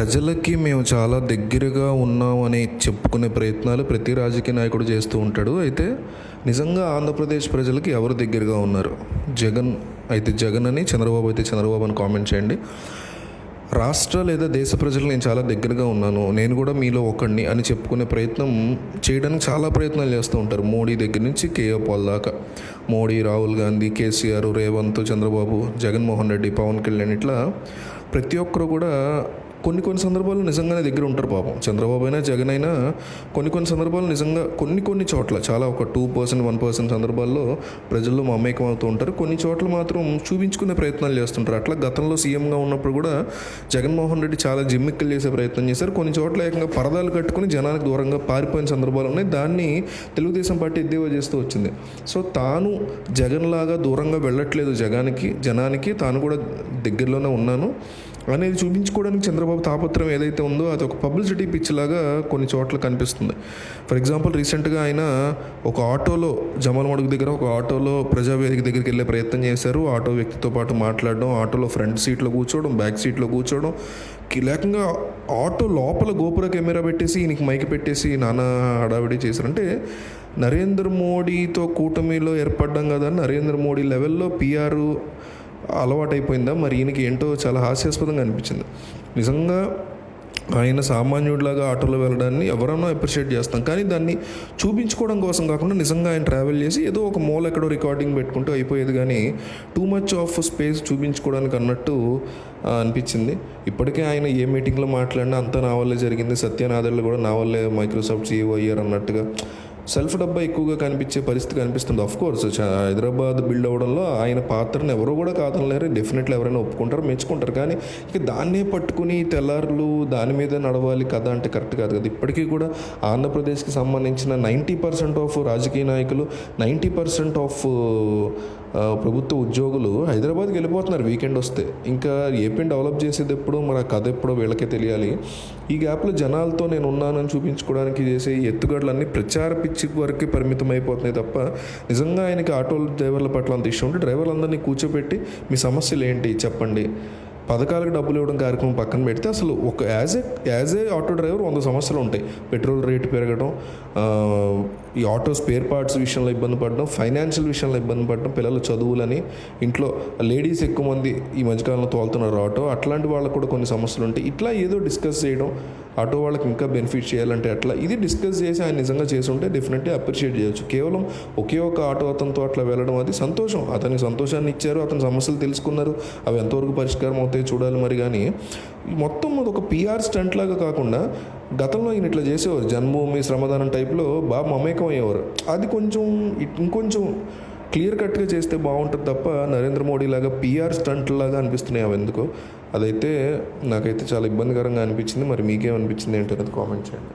ప్రజలకి మేము చాలా దగ్గరగా ఉన్నామని చెప్పుకునే ప్రయత్నాలు ప్రతి రాజకీయ నాయకుడు చేస్తూ ఉంటాడు. అయితే నిజంగా ఆంధ్రప్రదేశ్ ప్రజలకి ఎవరు దగ్గరగా ఉన్నారు? జగన్ అయితే జగన్ అని చంద్రబాబు అయితే చంద్రబాబు అని కామెంట్ చేయండి. రాష్ట్ర లేదా దేశ ప్రజలు నేను చాలా దగ్గరగా ఉన్నాను. నేను కూడా మీలో ఒకడిని అని చెప్పుకునే ప్రయత్నం చేయడానికి చాలా ప్రయత్నాలు చేస్తూ ఉంటారు. మోడీ దగ్గర నుంచి కేఏ పాల్ దాకా. మోడీ రాహుల్ గాంధీ కేసీఆర్ రేవంత్ చంద్రబాబు జగన్మోహన్ రెడ్డి పవన్ కళ్యాణ్ ఇట్లా ప్రతి ఒక్కరు కూడా కొన్ని కొన్ని సందర్భాల్లో నిజంగానే దగ్గర ఉంటారు పాపం. చంద్రబాబు అయినా జగన్ అయినా కొన్ని కొన్ని సందర్భాలు నిజంగా కొన్ని కొన్ని చోట్ల చాలా ఒక టూ పర్సెంట్ వన్ పర్సెంట్ సందర్భాల్లో ప్రజల్లో మమేకం అవుతూ ఉంటారు. కొన్ని చోట్ల మాత్రం చూపించుకునే ప్రయత్నాలు చేస్తుంటారు. అట్లా గతంలో సీఎంగా ఉన్నప్పుడు కూడా జగన్మోహన్ రెడ్డి చాలా జిమ్మిక్కలు చేసే ప్రయత్నం చేశారు. కొన్ని చోట్ల ఏకంగా పరదాలు కట్టుకుని జనానికి దూరంగా పారిపోయిన సందర్భాలు ఉన్నాయి. దాన్ని తెలుగుదేశం పార్టీ ఎద్దేవా చేస్తూ వచ్చింది. సో తాను జగన్ లాగా దూరంగా వెళ్ళట్లేదు జగానికి జనానికి. తాను కూడా దగ్గరలోనే ఉన్నాను. అనేది చూపించుకోవడానికి చంద్రబాబు తాపత్రం ఏదైతే ఉందో అది ఒక పబ్లిసిటీ పిచ్ లాగా కొన్ని చోట్ల కనిపిస్తుంది. ఫర్ ఎగ్జాంపుల్ రీసెంట్గా ఆయన ఒక ఆటోలో జమలమడుగు దగ్గర ఒక ఆటోలో ప్రజావేదిక దగ్గరికి వెళ్ళే ప్రయత్నం చేశారు. ఆటో వ్యక్తితో పాటు మాట్లాడడం ఆటోలో ఫ్రంట్ సీట్లో కూర్చోవడం బ్యాక్ సీట్లో కూర్చోవడం కీలకంగా ఆటో లోపల గోపుర కెమెరా పెట్టేసి ఈయనకి మైక్ పెట్టేసి నానా హడావిడి చేశారంటే నరేంద్ర మోడీతో కూటమిలో ఏర్పడ్డం కదా నరేంద్ర మోడీ లెవెల్లో పిఆర్ అలవాటైపోయిందా? మరి ఈయనకి ఏంటో చాలా హాస్యాస్పదంగా అనిపించింది. నిజంగా ఆయన సామాన్యుడిలాగా ఆటోలో వెళ్ళడాన్ని ఎవరన్నా అప్రిషియేట్ చేస్తాం. కానీ దాన్ని చూపించుకోవడం కోసం కాకుండా నిజంగా ఆయన ట్రావెల్ చేసి ఏదో ఒక మూల ఎక్కడో రికార్డింగ్ పెట్టుకుంటూ అయిపోయేది. కానీ టూ మచ్ ఆఫ్ స్పేస్ చూపించుకోవడానికి అన్నట్టు అనిపించింది. ఇప్పటికే ఆయన ఏ మీటింగ్లో మాట్లాడినా అంతా నా వల్లే జరిగింది. సత్యనాథళ్ళు కూడా నా వల్లే మైక్రోసాఫ్ట్ సీఈఓ అయ్యారు అన్నట్టుగా సెల్ఫ్ డబ్బా ఎక్కువగా కనిపించే పరిస్థితి కనిపిస్తుంది. ఆఫ్ కోర్స్ హైదరాబాద్ బిల్డ్ అవ్వడంలో ఆయన పాత్రను ఎవరు కూడా కాదనలేరు. డెఫినెట్లీ ఎవరైనా ఒప్పుకుంటారు మెచ్చుకుంటారు. కానీ ఇక దాన్నే పట్టుకుని తెల్లారులు దాని మీద నడవాలి కదా అంటే కరెక్ట్ కాదు కదా. ఇప్పటికీ కూడా ఆంధ్రప్రదేశ్కి సంబంధించిన నైంటీ పర్సెంట్ ఆఫ్ రాజకీయ నాయకులు నైంటీ పర్సెంట్ ఆఫ్ ప్రభుత్వ ఉద్యోగులు హైదరాబాద్కి వెళ్ళిపోతున్నారు వీకెండ్ వస్తే. ఇంకా ఏపీని డెవలప్ చేసేది ఎప్పుడో మన కథ ఎప్పుడో వీళ్ళకే తెలియాలి. ఈ గ్యాప్లో జనాలతో నేను ఉన్నానని చూపించుకోవడానికి చేసే ఎత్తుగడలన్నీ ప్రచార పిచ్చి వరకు పరిమితం అయిపోతున్నాయి తప్ప నిజంగా ఆయనకి ఆటో డ్రైవర్ల పట్ల అంత ఇష్టం ఉంటే డ్రైవర్లందరినీ కూర్చోబెట్టి మీ సమస్యలు ఏంటి చెప్పండి. పథకాలకు డబ్బులు ఇవ్వడం కార్యక్రమం పక్కన పెడితే అసలు ఒక as a as a auto driver వంద సమస్యలు ఉంటాయి. పెట్రోల్ రేటు పెరగడం ఈ ఆటో స్పేర్ పార్ట్స్ విషయంలో ఇబ్బంది పడడం ఫైనాన్షియల్ విషయంలో ఇబ్బంది పడడం పిల్లల చదువులని ఇంట్లో లేడీస్ ఎక్కువ మంది ఈ మధ్యకాలంలో తోలుతున్నారు ఆటో. అట్లాంటి వాళ్ళకు కూడా కొన్ని సమస్యలు ఉంటాయి. ఇట్లా ఏదో డిస్కస్ చేయడం ఆటో వాళ్ళకి ఇంకా బెనిఫిట్ చేయాలంటే అట్లా ఇది డిస్కస్ చేసి ఆయన నిజంగా చేసి ఉంటే డెఫినెట్లీ అప్రిషియేట్ చేయొచ్చు. కేవలం ఒకే ఒక ఆటో అతనితో అట్లా వెళ్ళడం అది సంతోషం. అతనికి సంతోషాన్ని ఇచ్చారు అతని సమస్యలు తెలుసుకున్నారు అవి ఎంతవరకు పరిష్కారం అవుతాయి చూడాలి మరి కానీ మొత్తం అది ఒక పిఆర్ స్టంట్ లాగా కాకుండా గతంలో ఈయన ఇట్లా చేసేవారు. జన్మభూమి శ్రమదానం టైప్లో బాగా మమేకం అయ్యేవారు. అది కొంచెం ఇట్- ఇంకొంచెం క్లియర్ కట్గా చేస్తే బాగుంటుంది తప్ప నరేంద్ర మోడీ లాగా పిఆర్ స్టంట్ లాగా అనిపిస్తున్నాయి అవి ఎందుకో. అదైతే నాకైతే చాలా ఇబ్బందికరంగా అనిపించింది. మరి మీకేమనిపించింది ఏంటనేది కామెంట్ చేయండి.